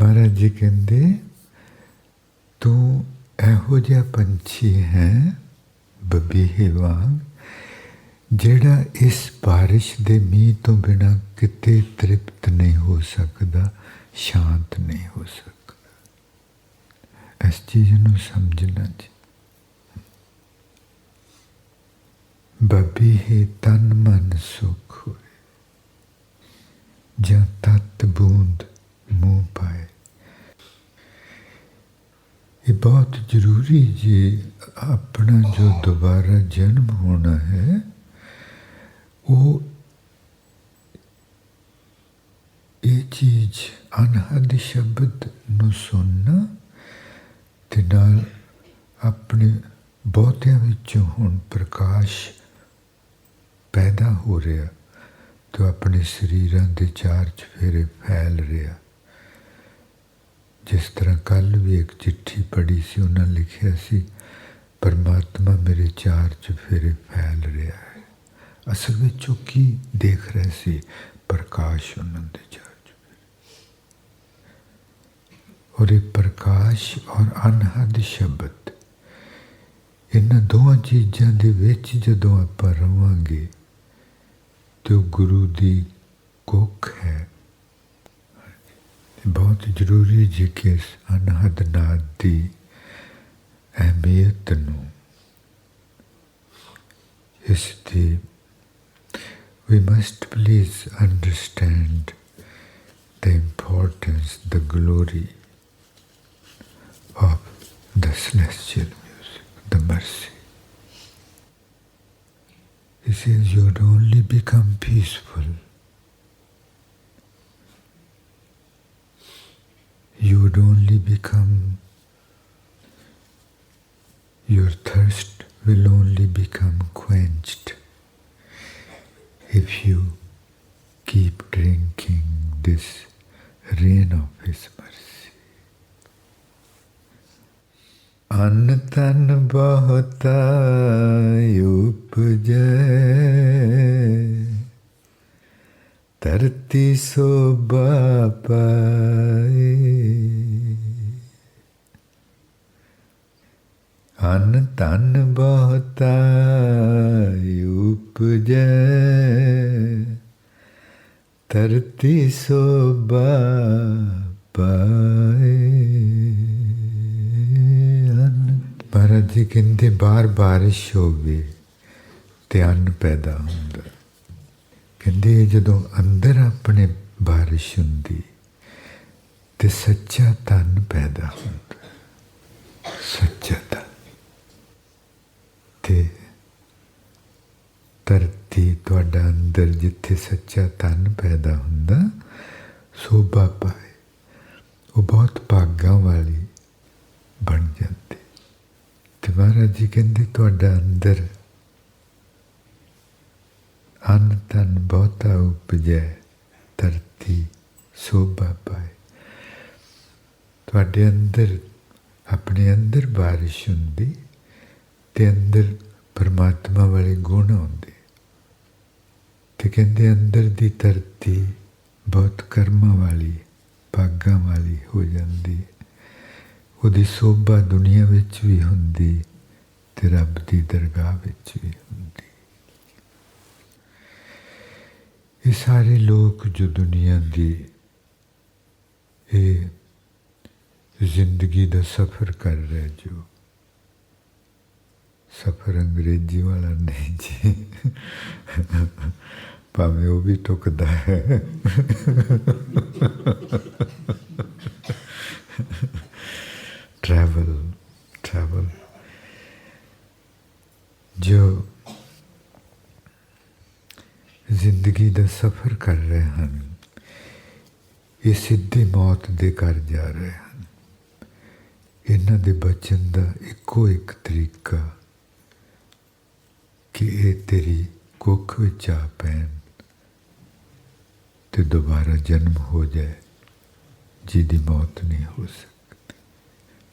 ਮਹਾਰਾਜ ਜੀ ਕਹਿੰਦੇ, ਤੂੰ ਇਹੋ ਜਿਹਾ ਪੰਛੀ ਹੈ, ਬਬੀਹੇ ਵਾਂਗ, ਜਿਹੜਾ ਇਸ ਬਾਰਿਸ਼ ਦੇ ਮੀਂਹ ਤੋਂ ਬਿਨਾ ਕਿਤੇ ਤ੍ਰਿਪਤ ਨਹੀਂ ਹੋ ਸਕਦਾ, ਸ਼ਾਂਤ ਨਹੀਂ ਹੋ ਸਕਦਾ। ਇਸ ਚੀਜ਼ ਨੂੰ ਸਮਝਣਾ ਜੀ। ਬਬੀਹੇ ਤਨ ਮਨ ਸੁਖ ਹੋਏ, ਜਾਂ ਤਤ ਇਹ ਬਹੁਤ ਜ਼ਰੂਰੀ ਜੀ, ਆਪਣਾ ਜੋ ਦੁਬਾਰਾ ਜਨਮ ਹੋਣਾ ਹੈ, ਉਹ ਇਹ ਚੀਜ਼ ਅਨਹਦ ਸ਼ਬਦ ਨੂੰ ਸੁਣਨਾ ਤੇ ਨਾਲ ਆਪਣੇ ਬਹੁਤਿਆਂ ਵਿੱਚੋਂ ਹੁਣ ਪ੍ਰਕਾਸ਼ ਪੈਦਾ ਹੋ ਰਿਹਾ ਤੇ ਆਪਣੇ ਸਰੀਰਾਂ ਦੇ ਚਾਰ ਚਫੇਰੇ ਫੈਲ ਰਿਹਾ। ਜਿਸ ਤਰ੍ਹਾਂ ਕੱਲ ਵੀ ਇੱਕ ਚਿੱਠੀ ਪੜ੍ਹੀ ਸੀ, ਉਹਨਾਂ ਲਿਖਿਆ ਸੀ, ਪਰਮਾਤਮਾ ਮੇਰੇ ਚਾਰ ਚਫੇਰੇ ਫੈਲ ਰਿਹਾ ਹੈ। ਅਸਲ ਵਿੱਚ ਉਹ ਕੀ ਦੇਖ ਰਹੇ ਸੀ? ਪ੍ਰਕਾਸ਼ ਉਹਨਾਂ ਦੇ ਚਾਰ ਚਫੇਰੇ। ਔਰ ਇਹ ਪ੍ਰਕਾਸ਼ ਔਰ ਅਨਹਦ ਸ਼ਬਦ, ਇਹਨਾਂ ਦੋਵਾਂ ਚੀਜ਼ਾਂ ਦੇ ਵਿੱਚ ਜਦੋਂ ਆਪਾਂ ਰਵਾਂਗੇ, ਤੇ ਉਹ ਗੁਰੂ ਦੀ ਕੁੱਖ ਹੈ। ਬਹੁਤ ਜ਼ਰੂਰੀ ਜੀ ਕਿ ਇਸ ਅਨਹਦ ਨਾਦ ਦੀ ਅਹਿਮੀਅਤ ਨੂੰ ਇਸ ਦੀ we must please understand the importance, the glory of the celestial music, the mercy. He says you would only become peaceful. you would only become, your thirst will only become quenched if you keep drinking this rain of His mercy. अन्न bahuta बहुत ਧਰਤੀ ਸੋਭਾ ਪਾਏ ਅਨ ਤਨ ਬਹੁਤਾ ਉਪਜੈ। ਧਰਤੀ ਸੋਭਾ ਪਾਏ ਮਹਾਰਾਜ ਜੀ, ਕਹਿੰਦੇ ਬਾਰ ਬਾਰਿਸ਼ ਹੋਵੇ ਤੇ ਅੰਨ ਪੈਦਾ ਹੁੰਦਾ। ਕਹਿੰਦੇ ਜਦੋਂ ਅੰਦਰ ਆਪਣੇ ਬਾਰਿਸ਼ ਹੁੰਦੀ ਤੇ ਸੱਚਾ ਤਨ ਪੈਦਾ ਹੁੰਦਾ, ਸੱਚਾ ਤਨ ਤੇ ਧਰਤੀ ਤੁਹਾਡਾ ਅੰਦਰ ਜਿੱਥੇ ਸੱਚਾ ਤਨ ਪੈਦਾ ਹੁੰਦਾ ਸੋਭਾ ਪਾਏ ਉਹ ਬਹੁਤ ਭਾਗਾਂ ਵਾਲੀ ਬਣ ਜਾਂਦੀ। ਤੇ ਮਹਾਰਾਜ ਜੀ ਕਹਿੰਦੇ ਤੁਹਾਡਾ ਅੰਦਰ ਅੰਨ ਤਨ ਬਹੁਤਾ ਉਪਜੈ, ਧਰਤੀ ਸੋਭਾ ਪਾਏ। ਤੁਹਾਡੇ ਅੰਦਰ, ਆਪਣੇ ਅੰਦਰ ਬਾਰਿਸ਼ ਹੁੰਦੀ ਤੇ ਅੰਦਰ ਪਰਮਾਤਮਾ ਵਾਲੇ ਗੁਣ ਹੁੰਦੇ ਤੇ ਕਹਿੰਦੇ ਅੰਦਰ ਦੀ ਧਰਤੀ ਬਹੁਤ ਕਰਮਾਂ ਵਾਲੀ, ਭਾਗਾਂ ਵਾਲੀ ਹੋ ਜਾਂਦੀ। ਉਹਦੀ ਸੋਭਾ ਦੁਨੀਆ ਵਿੱਚ ਵੀ ਹੁੰਦੀ ਤੇ ਰੱਬ ਦੀ ਦਰਗਾਹ ਵਿੱਚ ਵੀ ਹੁੰਦੀ। ਇਹ ਸਾਰੇ ਲੋਕ ਜੋ ਦੁਨੀਆ ਦੀ ਇਹ ਜ਼ਿੰਦਗੀ ਦਾ ਸਫ਼ਰ ਕਰ ਰਹੇ ਜੋ। ਸਫ਼ਰ ਅੰਗਰੇਜ਼ੀ ਵਾਲਾ ਨਹੀਂ ਜੀ। ਭਾਵੇਂ ਉਹ ਵੀ ਟੁਕਦਾ ਹੈ। ਟਰੈਵਲ ਟਰੈਵਲ ਜੋ ਜ਼ਿੰਦਗੀ ਦਾ ਸਫ਼ਰ ਕਰ ਰਹੇ ਹਨ। ਇਹ ਸਿੱਧੀ ਮੌਤ ਦੇ ਘਰ ਜਾ ਰਹੇ ਹਨ। ਇਹਨਾਂ ਦੇ ਬਚਨ ਦਾ ਇੱਕੋ ਇੱਕ ਤਰੀਕਾ ਕਿ ਇਹ ਤੇਰੀ ਕੁੱਖ ਵਿੱਚ ਆ ਪੈਣ ਤੇ ਦੁਬਾਰਾ ਜਨਮ ਹੋ ਜਾਏ, ਜਿਹਦੀ ਮੌਤ ਨਹੀਂ ਹੋ ਸਕਦੀ